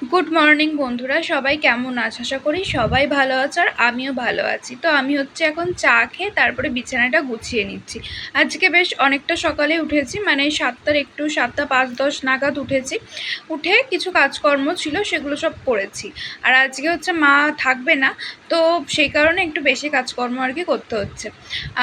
Good morning বন্ধুরা। সবাই কেমন আছে? আশা করি সবাই ভালো আছে আর আমিও ভালো আছি। তো আমি হচ্ছে এখন চা খেয়ে তারপরে বিছানাটা গুছিয়ে নিচ্ছি। আজকে বেশ অনেকটা সকালে উঠেছি মানে সাতটার একটু সাতটা পাঁচ দশ নাগাদ উঠেছি। উঠে কিছু কাজকর্ম ছিল, সেগুলো সব করেছি। আর আজকে হচ্ছে মা থাকবে না, তো সেই কারণে একটু বেশি কাজকর্ম আর কি করতে হচ্ছে।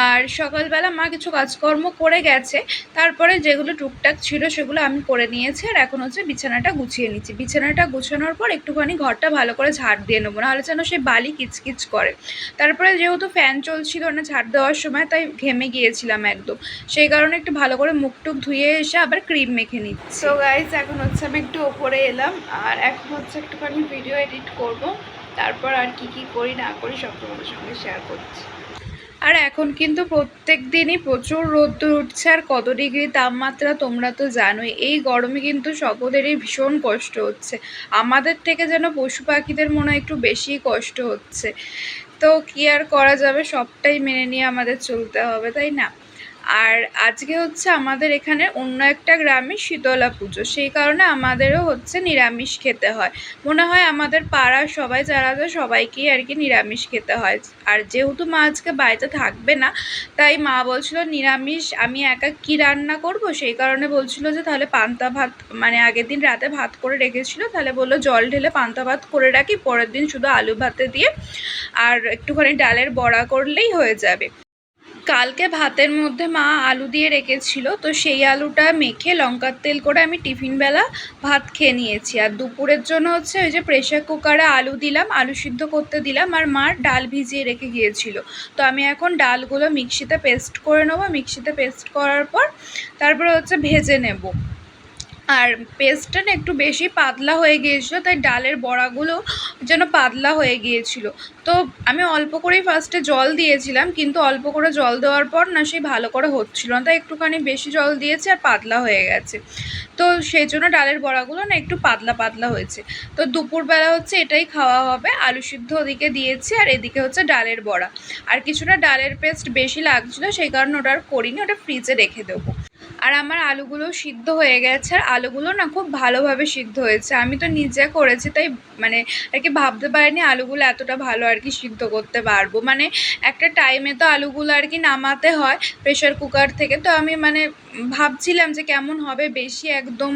আর সকালবেলা মা কিছু কাজকর্ম করে গেছে, তারপরে যেগুলো টুকটাক ছিল সেগুলো আমি করে নিয়েছি আর এখন হচ্ছে বিছানাটা গুছিয়ে নিচ্ছি। বিছানাটা গুছানোর পর একটুখানি ঘরটা ভালো করে ঝাড় দিয়ে নেব, নাহলে যেন সে বালি কিচকিচ করে। তারপরে যেহেতু ফ্যান চলছিল না ঝাড় দেওয়ার সময়, তাই ঘেমে গিয়েছিলাম একদম। সেই কারণে একটু ভালো করে মুখ টুক ধুয়ে এসে আবার ক্রিম মেখে নিচ্ছি। সো গাইজ এখন হচ্ছে আমি একটু ওপরে এলাম, আর এখন হচ্ছে একটুখানি ভিডিও এডিট করব। তারপর আর কি কি করি না করি সব তোমাদের সঙ্গে শেয়ার করছি। আর এখন কিন্তু প্রত্যেক দিনই প্রচুর রোদ্দুর উঠছে আর কত ডিগ্রি তাপমাত্রা তোমরা তো জানোই। এই গরমে কিন্তু সকলেরই ভীষণ কষ্ট হচ্ছে। আমাদের থেকে যেন পশু পাখিদের মনে হয় একটু বেশি কষ্ট হচ্ছে। তো কি আর করা যাবে, সবটাই মেনে নিয়ে আমাদের চলতে হবে, তাই না? আর আজকে হচ্ছে আমাদের এখানে অন্য একটা গ্রামে শীতলা পুজো। সেই কারণে আমাদেরও হচ্ছে নিরামিষ খেতে হয়। মনে হয় আমাদের পাড়ার সবাই যারা আছে, সবাইকেই আর কি নিরামিষ খেতে হয়। আর যেহেতু মা আজকে বাড়িতে থাকবে না, তাই মা বলছিল নিরামিষ আমি একা কি রান্না করব? সেই কারণে বলছিল যে তাহলে পান্তা ভাত মানে আগের দিন রাতে ভাত করে রেখেছিল, তাহলে বলল জল ঢেলে পান্তা ভাত করে রাখি, পরের দিন শুধু আলু ভাতে দিয়ে, আর একটুখানি ডালের বড়া করলেই হয়ে যাবে। কালকে ভাতের মধ্যে মা আলু দিয়ে রেখেছিল, তো সেই আলুটা মেখে লঙ্কার তেল করে আমি টিফিনবেলা ভাত খেয়ে নিয়েছি। আর দুপুরের জন্য হচ্ছে ওই যে প্রেশার কুকারে আলু দিলাম, আলু সিদ্ধ করতে দিলাম, আর মার ডাল ভিজিয়ে রেখে গিয়েছিল। তো আমি এখন ডালগুলো মিক্সিতে পেস্ট করে নেব। মিক্সিতে পেস্ট করার পর তারপরে হচ্ছে ভেজে নেব। আর পেস্টটা না একটু বেশি পাতলা হয়ে গিয়েছিল, তাই ডালের বড়াগুলো যেন পাতলা হয়ে গিয়েছিল। তো আমি অল্প করেই ফার্স্টে জল দিয়েছিলাম, কিন্তু অল্প করে জল দেওয়ার পর না সেই ভালো করে হচ্ছিল না, তাই একটুখানি বেশি জল দিয়েছি আর পাতলা হয়ে গেছে। তো সেই জন্য ডালের বড়াগুলো না একটু পাতলা পাতলা হয়েছে। তো দুপুরবেলা হচ্ছে এটাই খাওয়া হবে, আলু সিদ্ধ ওদিকে দিয়েছি আর এদিকে হচ্ছে ডালের বড়া। আর কিছুটা ডালের পেস্ট বেশি লাগছিল, সেই কারণে ওটা আর করিনি, ওটা ফ্রিজে রেখে দেবো। আর আমার আলুগুলো সিদ্ধ হয়ে গেছে, আর আলুগুলো না খুব ভালোভাবে সিদ্ধ হয়েছে। আমি তো নিজে করেছি, তাই মানে আর কি ভাবতে পারিনি আলুগুলো এতটা ভালো আর কি সিদ্ধ করতে পারব। মানে একটা টাইমে তো আলুগুলো আর কি নামাতে হয় প্রেশার কুকার থেকে। তো আমি মানে ভাবছিলাম যে কেমন হবে, বেশি একদম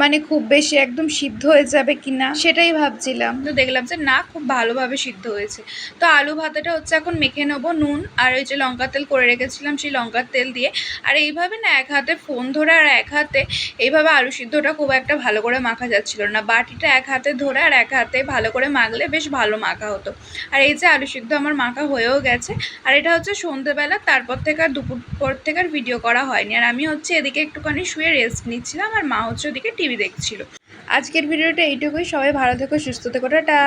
মানে খুব বেশি একদম সিদ্ধ হয়ে যাবে কি না সেটাই ভাবছিলাম। তো দেখলাম যে না, খুব ভালোভাবে সিদ্ধ হয়েছে। তো আলু ভাতাটা হচ্ছে এখন মেখে নেব নুন আর ওই যে লঙ্কা তেল করে রেখেছিলাম সেই লঙ্কার তেল দিয়ে। আর এইভাবে না এক হাতে ফোন ধরে আর এক হাতে এইভাবে আলু সিদ্ধটা খুব একটা ভালো করে মাখা যাচ্ছিল না। বাটিটা এক হাতে ধরে আর এক হাতে ভালো করে মাখলে বেশ ভালো মাখা হতো। আর এই যে আলু সিদ্ধ আমার মাখা হয়েও গেছে। আর এটা হচ্ছে সন্ধেবেলা, তারপর থেকে আর দুপুর পর থেকে আর ভিডিও করা হয়নি। আর আমি হচ্ছে এদিকে একটুখানি শুয়ে রেস্ট নিচ্ছিলাম আর মা হচ্ছে ওদিকে টিভি দেখছিল। আজকের ভিডিওটা এইটুকুই। সবাই ভালো থেকো সুস্থ থেকো। টাটা।